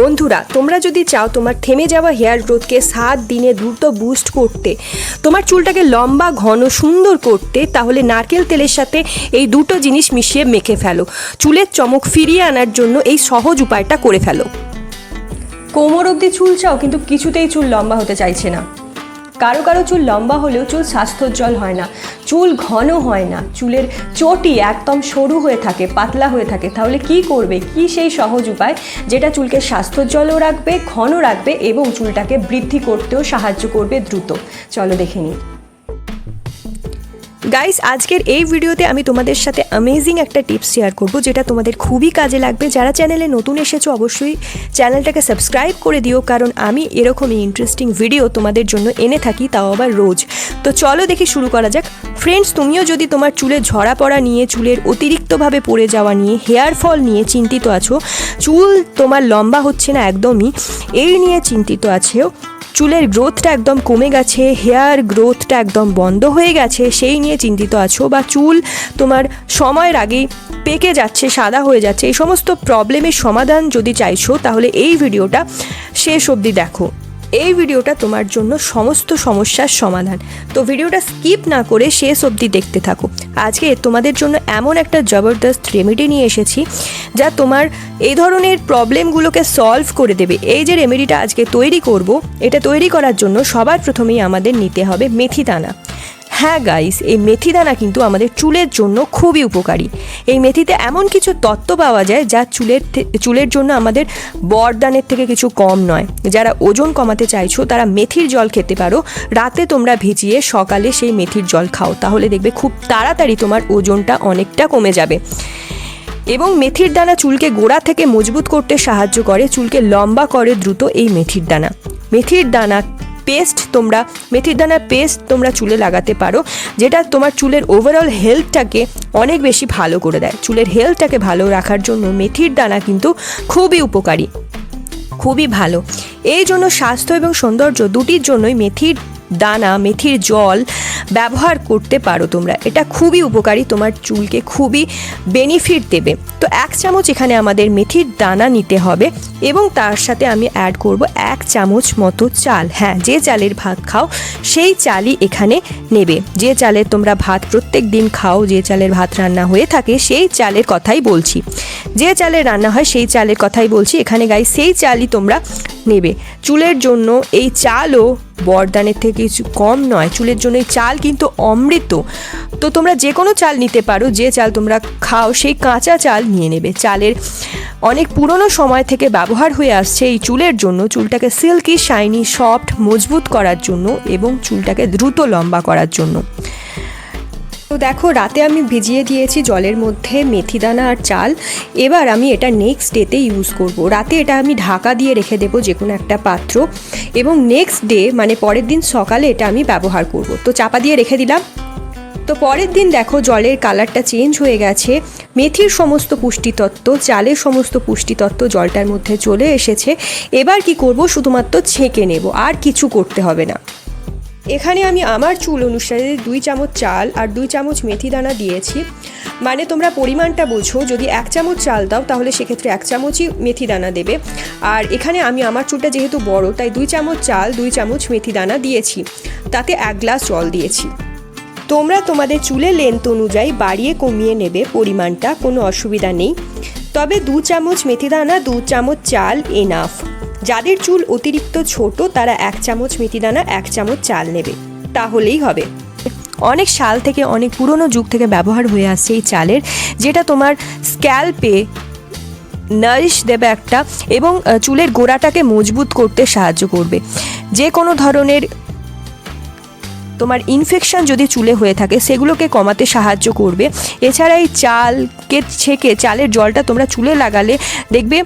বন্ধুরা, তোমরা যদি চাও তোমার থেমে যাওয়া হেয়ার গ্রোথকে সাত দিনে দ্রুত বুস্ট করতে, তোমার চুলটাকে লম্বা, ঘন, সুন্দর করতে, তাহলে নারকেল তেলের সাথে এই দুটো জিনিস মিশিয়ে মেখে ফেলো। চুলের চমক ফিরিয়ে আনার জন্য এই সহজ উপায়টা করে ফেলো। কোমর অবধি চুল চাও, কিন্তু কিছুতেই চুল লম্বা হতে চাইছে না। কারও কারও চুল লম্বা হলেও চুল স্বাস্থ্যোজ্জ্বল হয় না। চুল ঘন হয় না। চুলের চটি একদম সরু হয়ে থাকে, পাতলা হয়ে থাকে। তাহলে কি করবে? কি সেই সহজ উপায়? যেটা চুলকে স্বাস্থ্যোজ্জ্বলও রাখবে ঘন রাখবে এবং চুলটাকে বৃদ্ধি করতেও সাহায্য করবে দ্রুত। চলো দেখে নিই। গাইস আজকের এই ভিডিওতে আমি তোমাদের সাথে অ্যামেজিং একটা টিপস শেয়ার করব, যেটা তোমাদের খুবই কাজে লাগবে। যারা চ্যানেলে নতুন এসেছ, অবশ্যই চ্যানেলটাকে সাবস্ক্রাইব করে দিও, কারণ আমি এরকমই ইন্টারেস্টিং ভিডিও তোমাদের জন্য এনে থাকি, তাও আবার রোজ। তো চলো দেখি শুরু করা যাক। ফ্রেন্ডস তুমিও যদি তোমার চুলে ঝরা পড়া নিয়ে, চুলের অতিরিক্তভাবে পড়ে যাওয়া নিয়ে হেয়ার ফল নিয়ে চিন্তিত আছো, চুল তোমার লম্বা হচ্ছে না একদমই, এই নিয়ে চিন্তিত আছেও চুলের গ্রোথটা একদম কমে গেছে হেয়ার গ্রোথটা একদম বন্ধ হয়ে গেছে, সেই নিয়ে চিন্তিত আছো বা চুল তোমার সময়ের আগেই পেকে যাচ্ছে, সাদা হয়ে যাচ্ছে, এই সমস্ত প্রবলেমের সমাধান যদি চাইছো তাহলে এই ভিডিওটা শেষ অবধি দেখো। এই ভিডিওটা তোমার জন্য সমস্ত সমস্যার সমাধান। তো ভিডিওটা স্কিপ না করে শেষ অবধি দেখতে থাকো। আজকে তোমাদের জন্য এমন একটা জবরদস্ত রেমেডি নিয়ে এসেছি, যা তোমার এই ধরনের প্রবলেমগুলোকে সলভ করে দেবে। এই যে রেমেডিটা আজকে তৈরি করব, এটা তৈরি করার জন্য সবার প্রথমেই আমাদের নিতে হবে মেথি দানা হ্যাঁ গাইস এই মেথি দানা কিন্তু আমাদের চুলের জন্য খুবই উপকারী। এই মেথিতে এমন কিছু তত্ত্ব পাওয়া যায় যা চুলের চুলের জন্য আমাদের বরদানের থেকে কিছু কম নয়। যারা ওজন কমাতে চাইছো, তারা মেথির জল খেতে পারো। রাতে তোমরা ভিজিয়ে সকালে সেই মেথির জল খাও। তাহলে দেখবে খুব তাড়াতাড়ি তোমার ওজনটা অনেকটা কমে যাবে। এবং মেথির দানা চুলকে গোড়া থেকে মজবুত করতে সাহায্য করে। চুলকে লম্বা করে দ্রুত এই মেথির দানা। মেথির দানা পেস্ট তোমরা, মেথির দানার পেস্ট তোমরা চুলে লাগাতে পারো, যেটা তোমার চুলের ওভারঅল হেলথটাকে অনেক বেশি ভালো করে দেয়। চুলের হেলথটাকে ভালো রাখার জন্য মেথির দানা কিন্তু খুবই উপকারী, খুবই ভালো। এই জন্য স্বাস্থ্য এবং সৌন্দর্য দুটির জন্যই মেথির দানা, মেথির জল ব্যবহার করতে পারো তোমরা। এটা খুবই উপকারী, তোমার চুলকে খুবই বেনিফিট দেবে। তো এক চামচ এখানে আমাদের মেথির দানা নিতে হবে এবং তার সাথে আমি অ্যাড করব এক চামচ মতো চাল। হ্যাঁ যে চালের ভাত খাও, সেই চালই এখানে নেবে। যে চালের তোমরা ভাত প্রত্যেক দিন খাও, যে চালের ভাত রান্না হয়ে থাকে, সেই চালের কথাই বলছি। যে চালের রান্না হয় সেই চালের কথাই বলছি। এখানে গাই সেই চালই তোমরা নেবে। চুলের জন্য এই চালও বরদানের থেকে কিছু কম নয়। চুলের জন্য এই চাল কিন্তু অমৃত। তো তোমরা যে কোনো চাল নিতে পারো, যে চাল তোমরা খাও সেই কাঁচা চাল নিয়ে নেবে। চালের অনেক পুরনো সময় থেকে ব্যবহার হয়ে আসছে এই চুলের জন্য। চুলটাকে সিল্কি শাইনি সফট মজবুত করার জন্য এবং চুলটাকে দ্রুত লম্বা করার জন্য। তো দেখো, রাতে আমি ভিজিয়ে দিয়েছি জলের মধ্যে মেথি দানা আর চাল। এবার আমি এটা নেক্সট ডেতে ইউজ করব। রাতে এটা আমি ঢাকা দিয়ে রেখে দেবো যে কোনো একটা পাত্র। এবং নেক্সট ডে মানে পরের দিন সকালে এটা আমি ব্যবহার করব। তো চাপা দিয়ে রেখে দিলাম। তো পরের দিন দেখো, জলের কালারটা চেঞ্জ হয়ে গেছে। মেথির সমস্ত পুষ্টিতত্ত্ব, চালের সমস্ত পুষ্টিতত্ত্ব জলটার মধ্যে চলে এসেছে। এবার কি করব? শুধুমাত্র ছেঁকে নেব। আর কিছু করতে হবে না। এখানে আমি আমার চুল অনুসারে দুই চামচ চাল আর দুই চামচ মেথি দানা দিয়েছি। মানে তোমরা পরিমাণটা বোঝো, যদি এক চামচ চাল দাও তাহলে সেক্ষেত্রে এক চামচই মেথি দানা দেবে। আর এখানে আমি আমার চুলটা যেহেতু বড়, তাই দুই চামচ চাল, দুই চামচ মেথি দানা দিয়েছি। তাতে এক গ্লাস জল দিয়েছি। তোমরা তোমাদের চুলের লেন্থ অনুযায়ী বাড়িয়ে কমিয়ে নেবে, পরিমাণটা কোনো অসুবিধা নেই। তবে দু চামচ মেথি দানা, দু চামচ চাল এনাফ যাদের চুল অতিরিক্ত ছোট, তারা এক চামচ মেথি দানা এক চামচ চাল নেবে। তাহলেই হবে। অনেক সাল থেকে, অনেক পুরনো যুগ থেকে ব্যবহার হয়ে আসছে এই চালের, যেটা তোমার স্ক্যাল্পে নারিশ দেবে একটা এবং চুলের গোড়াটাকে মজবুত করতে সাহায্য করবে। যে কোনো ধরনের তোমার ইনফেকশন যদি চুলে হয়ে থাকে, সেগুলোকে কমাতে সাহায্য করবে। এছাড়া এই চালকে ছেঁকে, চালের জলটা তোমরা চুলে লাগালে দেখবে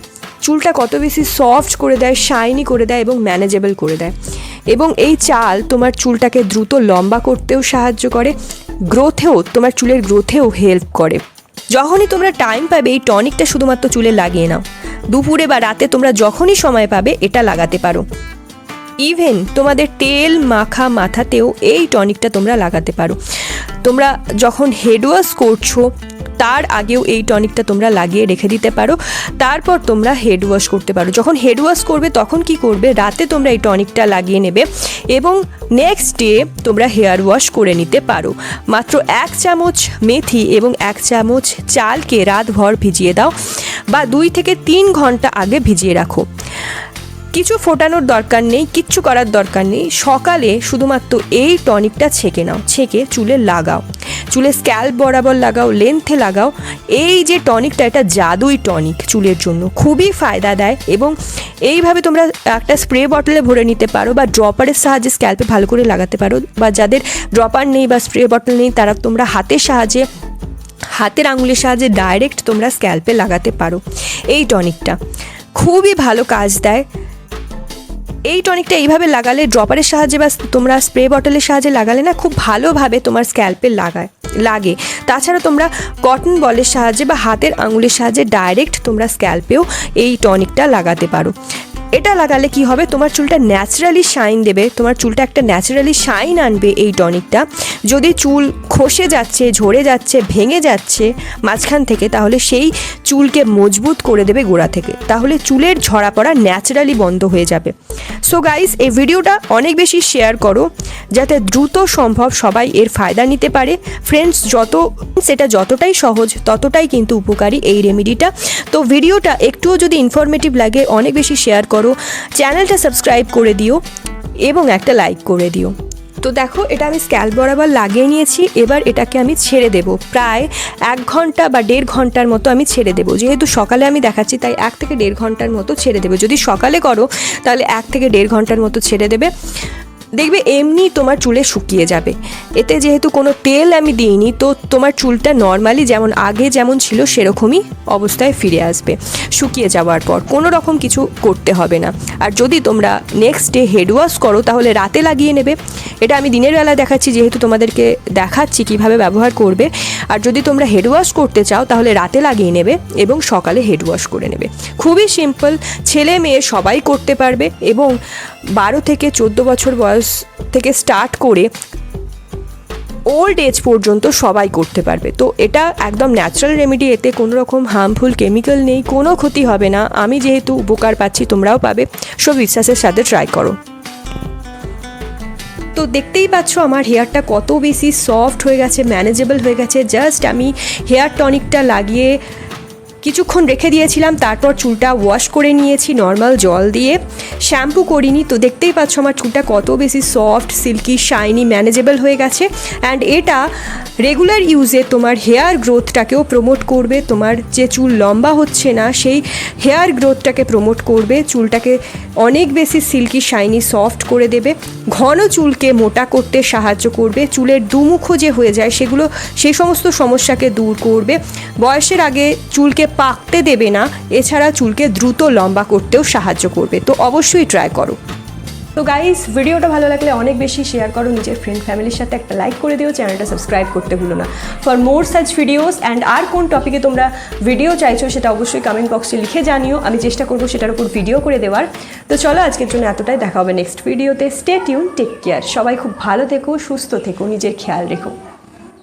চুলটা কত বেশি সফট করে দেয় শাইনি করে দেয় এবং ম্যানেজেবল করে দেয়। এবং এই চাল তোমার চুলটাকে দ্রুত লম্বা করতেও সাহায্য করে গ্রোথেও তোমার চুলের গ্রোথেও হেল্প করে। যখনই তোমরা টাইম পাবে, এই টনিকটা শুধুমাত্র চুলে লাগিয়ে নাও। দুপুরে বা রাতে তোমরা যখনই সময় পাবে, এটা লাগাতে পারো। ইভেন তোমাদের তেল মাখা মাথাতেও এই টনিকটা তোমরা লাগাতে পারো। তোমরা যখন হেড ওয়াশ করছ তার আগেও এই টনিকটা তোমরা লাগিয়ে রেখে দিতে পারো। তারপর তোমরা হেড ওয়াশ করতে পারো। যখন হেড ওয়াশ করবে, তখন কি করবে? রাতে তোমরা এই টনিকটা লাগিয়ে নেবে এবং নেক্সট ডে তোমরা হেয়ার ওয়াশ করে নিতে পারো। মাত্র এক চামচ মেথি এবং এক চামচ চালকে রাতভর ভিজিয়ে দাও বা দুই থেকে তিন ঘণ্টা আগে ভিজিয়ে রাখো। কিছু ফোটানোর দরকার নেই, কিচ্ছু করার দরকার নেই। সকালে শুধুমাত্র এই টনিকটা ছেঁকে নাও, ছেঁকে চুলে লাগাও। চুলে স্ক্যাল্প বরাবর লাগাও, লেন্থে লাগাও। এই যে টনিকটা, এটা জাদুই টনিক চুলের জন্য। খুবই ফায়দা দেয় এবং এইভাবে তোমরা একটা স্প্রে বটলে ভরে নিতে পারো বা ড্রপারের সাহায্যে স্ক্যাল্পে ভালো করে লাগাতে পারো বা যাদের ড্রপার নেই বা স্প্রে বটল নেই, তারা তোমরা হাতের সাহায্যে, হাতের আঙুলের সাহায্যে ডাইরেক্ট তোমরা স্ক্যাল্পে লাগাতে পারো। এই টনিকটা খুবই ভালো কাজ দেয়। এই টনিকটা এইভাবে লাগালে ড্রপারের সাহায্যে বা তোমরা স্প্রে বটলের সাহায্যে লাগালে না খুব ভালোভাবে তোমার স্ক্যাল্পে লাগায়, লাগে। তাছাড়া তোমরা কটন বলের সাহায্যে বা হাতের আঙুলের সাহায্যে ডাইরেক্ট তোমরা স্ক্যাল্পেও এই টনিকটা লাগাতে পারো। এটা লাগালে কি হবে? তোমার চুলটা ন্যাচারালি শাইন দেবে, তোমার চুলটা একটা ন্যাচারালি শাইন আনবে এই টনিকটা যদি চুল খসে যাচ্ছে, ঝরে যাচ্ছে, ভেঙে যাচ্ছে মাঝখান থেকে, তাহলে সেই চুলকে মজবুত করে দেবে গোড়া থেকে। তাহলে চুলের ঝরা পড়া ন্যাচারালি বন্ধ হয়ে যাবে। সো গাইস এই ভিডিওটা অনেক বেশি শেয়ার করো, যাতে দ্রুত সম্ভব সবাই এর ফায়দা নিতে পারে। ফ্রেন্ডস যত, সেটা যতটাই সহজ, ততটাই কিন্তু উপকারী এই রেমেডিটা তো ভিডিওটা একটুও যদি ইনফরমেটিভ লাগে, অনেক বেশি শেয়ার করো। চ্যানেলটা সাবস্ক্রাইব করে দিও এবং একটা লাইক করে দিও। তো দেখো, এটা আমি স্ক্যাল বরাবর লাগিয়ে নিয়েছি, এবার এটাকে আমি ছেড়ে দেব। প্রায় এক ঘণ্টা বা দেড় ঘণ্টার মতো আমি ছেড়ে দেবো। যেহেতু সকালে আমি দেখাচ্ছি, তাই এক থেকে দেড় ঘণ্টার মতো ছেড়ে দেবে। যদি সকালে করো, তাহলে এক থেকে দেড় ঘণ্টার মতো ছেড়ে দেবে। দেখবে এমনি তোমার চুলে শুকিয়ে যাবে। এতে যেহেতু কোনো তেল আমি দিইনি, তো তোমার চুলটা নর্মালি যেমন আগে যেমন ছিল সেরকমই অবস্থায় ফিরে আসবে। শুকিয়ে যাওয়ার পর কোনো রকম কিছু করতে হবে না। আর যদি তোমরা নেক্সট ডে হেড ওয়াশ করো, তাহলে রাতে লাগিয়ে নেবে। এটা আমি দিনের বেলা দেখাচ্ছি, যেহেতু তোমাদেরকে দেখাচ্ছি কীভাবে ব্যবহার করবে। আর যদি তোমরা হেড ওয়াশ করতে চাও, তাহলে রাতে লাগিয়ে নেবে এবং সকালে হেড ওয়াশ করে নেবে। খুবই সিম্পল ছেলে মেয়ে সবাই করতে পারবে এবং বারো থেকে চোদ্দ বছর বয়স থেকে স্টার্ট করে ওল্ড এজ পর্যন্ত সবাই করতে পারবে। তো এটা একদম ন্যাচারাল রেমেডি এতে কোনো রকম হার্মফুল কেমিক্যাল নেই, কোনো ক্ষতি হবে না। আমি যেহেতু উপকার পাচ্ছি, তোমরাও পাবে। সব বিশ্বাসের সাথে ট্রাই করো। তো দেখতেই পাচ্ছ আমার হেয়ারটা কত বেশি সফট হয়ে গেছে ম্যানেজেবল হয়ে গেছে। জাস্ট আমি হেয়ার টনিকটা লাগিয়ে কিছুক্ষণ রেখে দিয়েছিলাম, তারপর চুলটা ওয়াশ করে নিয়েছি নর্মাল জল দিয়ে। শ্যাম্পু করিনি তো দেখতেই পাচ্ছ আমার চুলটা কত বেশি সফট সিল্কি শাইনি ম্যানেজেবল হয়ে গেছে। অ্যান্ড এটা রেগুলার ইউজে তোমার হেয়ার গ্রোথটাকেও প্রমোট করবে। তোমার যে চুল লম্বা হচ্ছে না, সেই হেয়ার গ্রোথটাকে প্রমোট করবে। চুলটাকে অনেক বেশি সিল্কি শাইনি সফট করে দেবে। ঘন চুলকে মোটা করতে সাহায্য করবে। চুলের দুমুখো যে হয়ে যায়, সেগুলো, সেই সমস্ত সমস্যাকে দূর করবে। বয়সের আগে চুলকে পাকতে দেবে না, এছাড়া চুলকে দ্রুত লম্বা করতেও সাহায্য করবে। তো অবশ্যই ট্রাই করো। তো গাইস ভিডিওটা ভালো লাগলে অনেক বেশি শেয়ার করো, নিজের ফ্রেন্ড ফ্যামিলির সাথে একটা লাইক করে দিও চ্যানেলটা সাবস্ক্রাইব করতে ভুলো না। For more such videos and আর কোন টপিকে তোমরা ভিডিও চাইছো, সেটা অবশ্যই কমেন্ট বক্সে লিখে জানিও। আমি চেষ্টা করব সেটার উপর ভিডিও করে দেওয়ার। তো চলো আজকের জন্য এতটাই, দেখা হবে নেক্সট ভিডিওতে স্টে টিউন টেক কেয়ার সবাই খুব ভালো থেকো, সুস্থ থেকো, নিজের খেয়াল রেখো।